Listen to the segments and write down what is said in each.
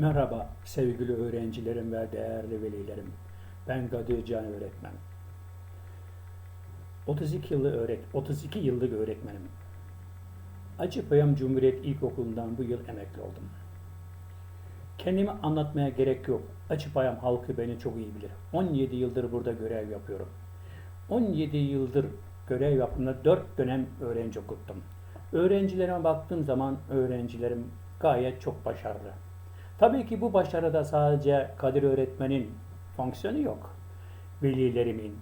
Merhaba sevgili öğrencilerim ve değerli velilerim. Ben Kadir Can öğretmen. 32 yıllık öğret 32 yıllık öğretmenim. Acıpayam Cumhuriyet İlkokulu'ndan bu yıl emekli oldum. Kendimi anlatmaya gerek yok. Acıpayam halkı beni çok iyi bilir. 17 yıldır burada görev yapıyorum. 17 yıldır görev yaptığımda 4 dönem öğrenci okuttum. Öğrencilerime baktığım zaman öğrencilerim gayet çok başarılı. Tabii ki bu başarıda sadece Kadir öğretmenin fonksiyonu yok. Velilerimin,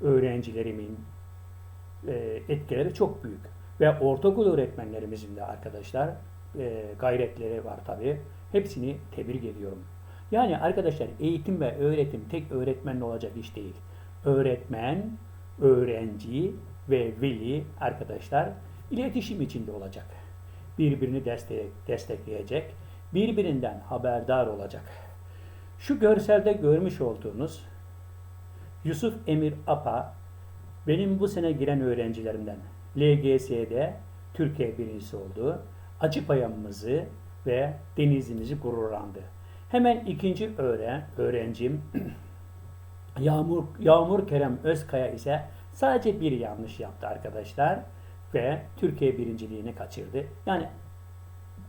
öğrencilerimin e, etkileri çok büyük. Ve ortaokul öğretmenlerimizin de arkadaşlar e, gayretleri var tabii. Hepsini tebrik ediyorum. Yani arkadaşlar eğitim ve öğretim tek öğretmenle olacak iş değil. Öğretmen, öğrenci ve veli arkadaşlar iletişim içinde olacak. Birbirini destek, destekleyecek birbirinden haberdar olacak. Şu görselde görmüş olduğunuz Yusuf Emir Apa benim bu sene giren öğrencilerimden LGS'de Türkiye birincisi oldu. Acıpayamımızı ve denizimizi gururlandı. Hemen ikinci öğren, öğrencim Yağmur, Yağmur Kerem Özkaya ise sadece bir yanlış yaptı arkadaşlar ve Türkiye birinciliğini kaçırdı. Yani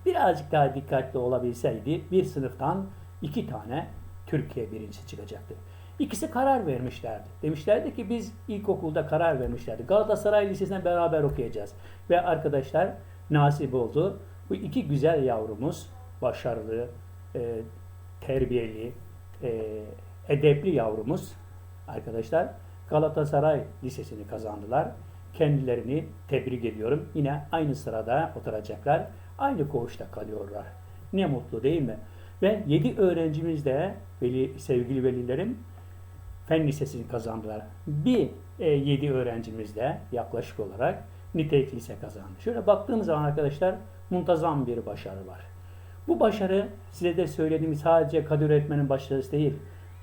birazcık daha dikkatli olabilseydi bir sınıftan iki tane Türkiye birincisi çıkacaktı. İkisi karar vermişlerdi. Demişlerdi ki biz ilkokulda karar vermişlerdi. Galatasaray Lisesi'ne beraber okuyacağız. Ve arkadaşlar nasip oldu. Bu iki güzel yavrumuz başarılı, e, terbiyeli, e, edepli yavrumuz arkadaşlar Galatasaray Lisesi'ni kazandılar. Kendilerini tebrik ediyorum. Yine aynı sırada oturacaklar aynı koğuşta kalıyorlar. Ne mutlu değil mi? Ve 7 öğrencimiz de veli, sevgili velilerim fen lisesini kazandılar. Bir e, 7 öğrencimiz de yaklaşık olarak nitelik lise kazandı. Şöyle baktığım zaman arkadaşlar muntazam bir başarı var. Bu başarı size de söylediğim sadece Kadir öğretmenin başarısı değil.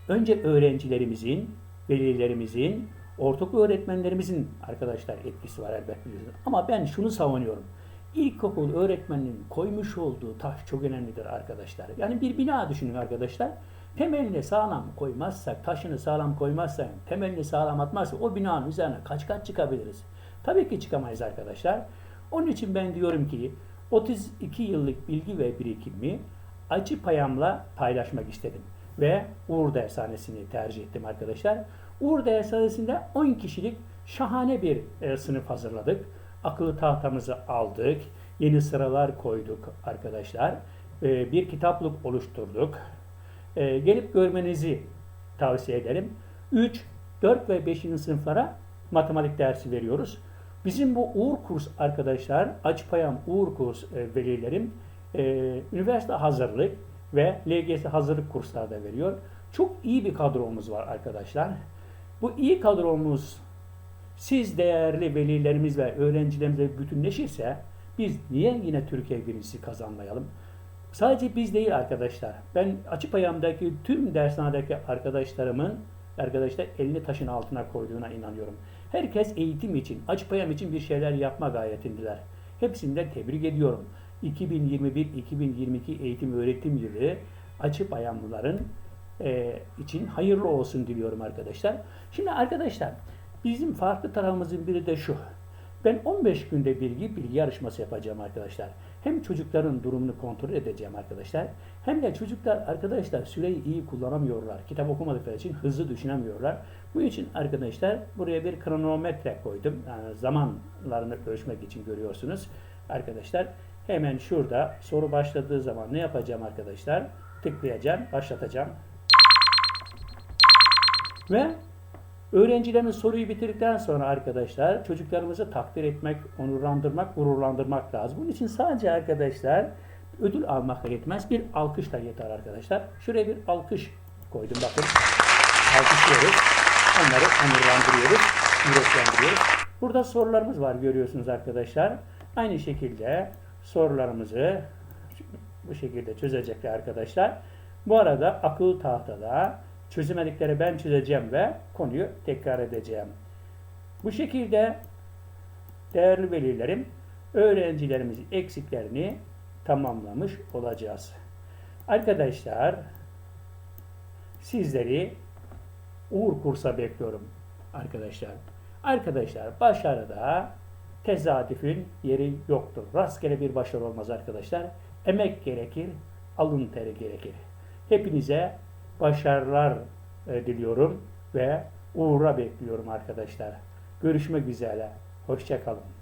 Önce öğrencilerimizin, velilerimizin, ortaokul öğretmenlerimizin arkadaşlar etkisi var elbette. Ama ben şunu savunuyorum ilkokul öğretmeninin koymuş olduğu taş çok önemlidir arkadaşlar. Yani bir bina düşünün arkadaşlar. Temelini sağlam koymazsak, taşını sağlam koymazsak, temelini sağlam atmazsak o binanın üzerine kaç kaç çıkabiliriz? Tabii ki çıkamayız arkadaşlar. Onun için ben diyorum ki 32 yıllık bilgi ve birikimi acı payamla paylaşmak istedim. Ve Uğur Dershanesi'ni tercih ettim arkadaşlar. Uğur Dershanesi'nde 10 kişilik şahane bir e, sınıf hazırladık akıllı tahtamızı aldık. Yeni sıralar koyduk arkadaşlar. Ee, bir kitaplık oluşturduk. Ee, gelip görmenizi tavsiye ederim. 3, 4 ve 5. sınıflara matematik dersi veriyoruz. Bizim bu Uğur kurs arkadaşlar, Açpayam Uğur kurs e, velilerim e, üniversite hazırlık ve LGS hazırlık kursları da veriyor. Çok iyi bir kadromuz var arkadaşlar. Bu iyi kadromuz siz değerli velilerimiz ve öğrencilerimizle bütünleşirse biz niye yine Türkiye birincisi kazanmayalım? Sadece biz değil arkadaşlar. Ben açık ayağımdaki tüm dershanedeki arkadaşlarımın arkadaşlar elini taşın altına koyduğuna inanıyorum. Herkes eğitim için, açık ayağım için bir şeyler yapma gayretindeler. Hepsinden tebrik ediyorum. 2021-2022 eğitim öğretim yılı açık ayağımlıların e, için hayırlı olsun diliyorum arkadaşlar. Şimdi arkadaşlar Bizim farklı tarafımızın biri de şu. Ben 15 günde bilgi bilgi yarışması yapacağım arkadaşlar. Hem çocukların durumunu kontrol edeceğim arkadaşlar. Hem de çocuklar arkadaşlar süreyi iyi kullanamıyorlar. Kitap okumadıkları için hızlı düşünemiyorlar. Bu için arkadaşlar buraya bir kronometre koydum. Yani zamanlarını ölçmek için görüyorsunuz. Arkadaşlar hemen şurada soru başladığı zaman ne yapacağım arkadaşlar? Tıklayacağım, başlatacağım. Ve Öğrencilerin soruyu bitirdikten sonra arkadaşlar çocuklarımızı takdir etmek, onurlandırmak, gururlandırmak lazım. Bunun için sadece arkadaşlar ödül almak yetmez. Bir alkış yeter arkadaşlar. Şuraya bir alkış koydum bakın. Alkışlıyoruz. Onları onurlandırıyoruz, yüreklendiriyoruz. Burada sorularımız var görüyorsunuz arkadaşlar. Aynı şekilde sorularımızı bu şekilde çözecekler arkadaşlar. Bu arada akıl tahtada Çözemedikleri ben çözeceğim ve konuyu tekrar edeceğim. Bu şekilde değerli velilerim öğrencilerimizin eksiklerini tamamlamış olacağız. Arkadaşlar sizleri Uğur Kurs'a bekliyorum arkadaşlar. Arkadaşlar başarıda tesadüfün yeri yoktur. Rastgele bir başarı olmaz arkadaşlar. Emek gerekir, alın teri gerekir. Hepinize başarılar e, diliyorum ve uğura bekliyorum arkadaşlar. Görüşmek üzere. Hoşçakalın.